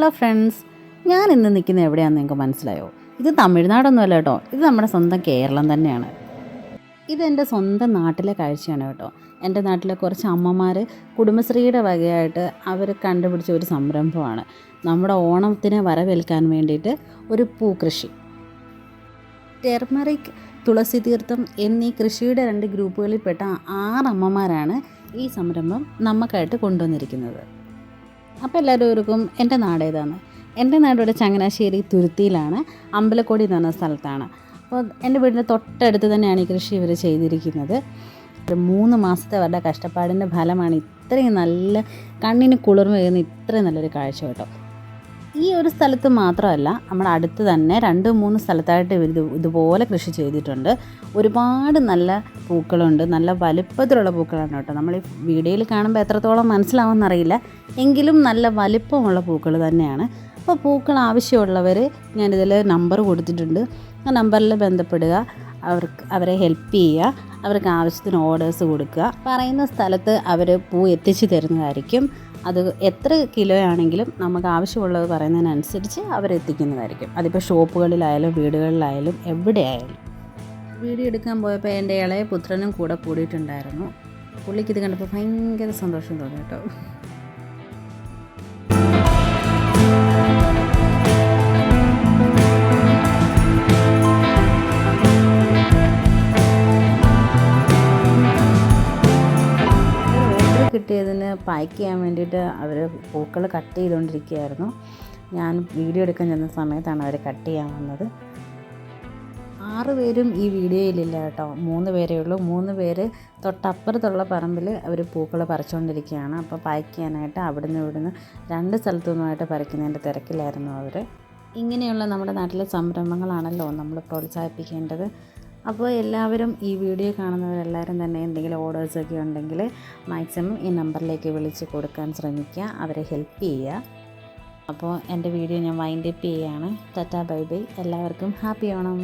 Hello friends ഞാൻ ഇന്ന് നിൽക്കുന്നത് എവിടെയാണെന്ന് നിങ്ങൾക്ക് മനസ്സിലായോ? ഇത് തമിഴ്നാടൊന്നുമല്ല കേട്ടോ. ഇത് നമ്മുടെ സ്വന്തം കേരളം തന്നെയാണ്. ഇതെന്റെ സ്വന്തം നാട്ടിലെ കാഴ്ചയാണ് കേട്ടോ. എന്റെ നാട്ടിലെ കുറച്ച് അമ്മമാർ കുടുംബശ്രീയുടെ വകയായിട്ട് അവർ കണ്ടുപിടിച്ച ഒരു സംരംഭമാണ്. നമ്മുടെ ഓണത്തിനെ വരവേൽക്കാൻ വേണ്ടിയിട്ട് ഒരു പൂക്കൃഷി. ടെർമറിക് തുളസി തീർത്ഥം എന്നീ കൃഷിയുടെ രണ്ട് ഗ്രൂപ്പുകളിൽപ്പെട്ട ആറ് അമ്മമാരാണ് ഈ സംരംഭം നമുക്കായിട്ട് കൊണ്ടുവന്നിരിക്കുന്നത്. അപ്പോൾ എല്ലാവരും ഓർക്കും എന്റെ നാട് ഏതാണ്? എന്റെ നാട് ഇവിടെ ചങ്ങനാശ്ശേരി തുരുത്തിയിലാണ് അമ്പലക്കോടി എന്ന് പറഞ്ഞ സ്ഥലത്താണ്. അപ്പോൾ എന്റെ വീടിന്റെ തൊട്ടടുത്ത് തന്നെയാണ് ഈ കൃഷി ഇവർ ചെയ്തിരിക്കുന്നത്. മൂന്ന് മാസത്തെ അവരുടെ കഷ്ടപ്പാടിന്റെ ഫലമാണ് ഇത്രയും നല്ല കണ്ണിന് കുളിർമ വരുന്ന ഇത്രയും നല്ലൊരു കാഴ്ച കേട്ടോ. ഈ ഒരു സ്ഥലത്ത് മാത്രമല്ല നമ്മുടെ അടുത്ത് തന്നെ രണ്ട് മൂന്ന് സ്ഥലത്തായിട്ട് ഇവർ ഇതുപോലെ കൃഷി ചെയ്തിട്ടുണ്ട്. ഒരുപാട് നല്ല പൂക്കളുണ്ട് നല്ല വലുപ്പത്തിലുള്ള പൂക്കളാണ് കേട്ടോ. നമ്മൾ ഈ വീഡിയോയിൽ കാണുമ്പോൾ എത്രത്തോളം മനസ്സിലാവുമെന്നറിയില്ല. എങ്കിലും നല്ല വലിപ്പമുള്ള പൂക്കൾ തന്നെയാണ്. അപ്പോൾ പൂക്കൾ ആവശ്യമുള്ളവർ ഞാനിതിൽ നമ്പർ കൊടുത്തിട്ടുണ്ട്. ആ നമ്പറിൽ ബന്ധപ്പെടുക അവർക്ക് അവരെ ഹെൽപ്പ് ചെയ്യുക അവർക്ക് ആവശ്യത്തിന് ഓർഡേഴ്സ് കൊടുക്കുക. പറയുന്ന സ്ഥലത്ത് അവർ പൂ എത്തിച്ചു തരുന്നതായിരിക്കും. അത് എത്ര കിലോ ആണെങ്കിലും നമുക്ക് ആവശ്യമുള്ളത് പറയുന്നതിനനുസരിച്ച് അവരെത്തിക്കുന്നതായിരിക്കും. അതിപ്പോൾ ഷോപ്പുകളിലായാലും വീടുകളിലായാലും എവിടെയായാലും. വീഡിയോ എടുക്കാൻ പോയപ്പോൾ എന്റെ ഇളയ പുത്രനും കൂടെ കൂടിയിട്ടുണ്ടായിരുന്നു. പുള്ളിക്ക് ഇത് കണ്ടപ്പോൾ ഭയങ്കര സന്തോഷം തോന്നി കേട്ടോ. കിട്ടിയതിന് പാക്ക് ചെയ്യാൻ വേണ്ടിയിട്ട് അവർ പൂക്കൾ കട്ട് ചെയ്തുകൊണ്ടിരിക്കുകയായിരുന്നു. ഞാൻ വീഡിയോ എടുക്കാൻ ചെന്ന സമയത്താണ് അവർ കട്ട് ചെയ്യാൻ വന്നത്. ആറ് പേരും ഈ വീഡിയോയിലില്ല കേട്ടോ. മൂന്ന് പേരേ ഉള്ളൂ. മൂന്ന് പേര് തൊട്ടപ്പുറത്തുള്ള പറമ്പിൽ അവർ പൂക്കൾ പറിച്ചുകൊണ്ടിരിക്കുകയാണ്. അപ്പോൾ പാക്ക് ചെയ്യാനായിട്ട് അവിടുന്ന് ഇവിടുന്ന് രണ്ട് സ്ഥലത്തു നിന്നുമായിട്ട് പറിക്കുന്നതിന്റെ തിരക്കിലായിരുന്നു അവർ. ഇങ്ങനെയുള്ള നമ്മുടെ നാട്ടിലെ സംരംഭങ്ങളാണല്ലോ നമ്മൾ പ്രോത്സാഹിപ്പിക്കേണ്ടത്. അപ്പോൾ എല്ലാവരും ഈ വീഡിയോ കാണുന്നവരെല്ലാവരും തന്നെ എന്തെങ്കിലും ഓർഡേഴ്സൊക്കെ ഉണ്ടെങ്കിൽ മാക്സിമം ഈ നമ്പറിലേക്ക് വിളിച്ച് കൊടുക്കാൻ ശ്രമിക്കുക അവരെ ഹെൽപ്പ് ചെയ്യുക. അപ്പോൾ എന്റെ വീഡിയോ ഞാൻ വൈൻഡപ്പ് ചെയ്യുകയാണ് ടാറ്റാ ബൈ ബൈ. എല്ലാവർക്കും ഹാപ്പി ഓണം.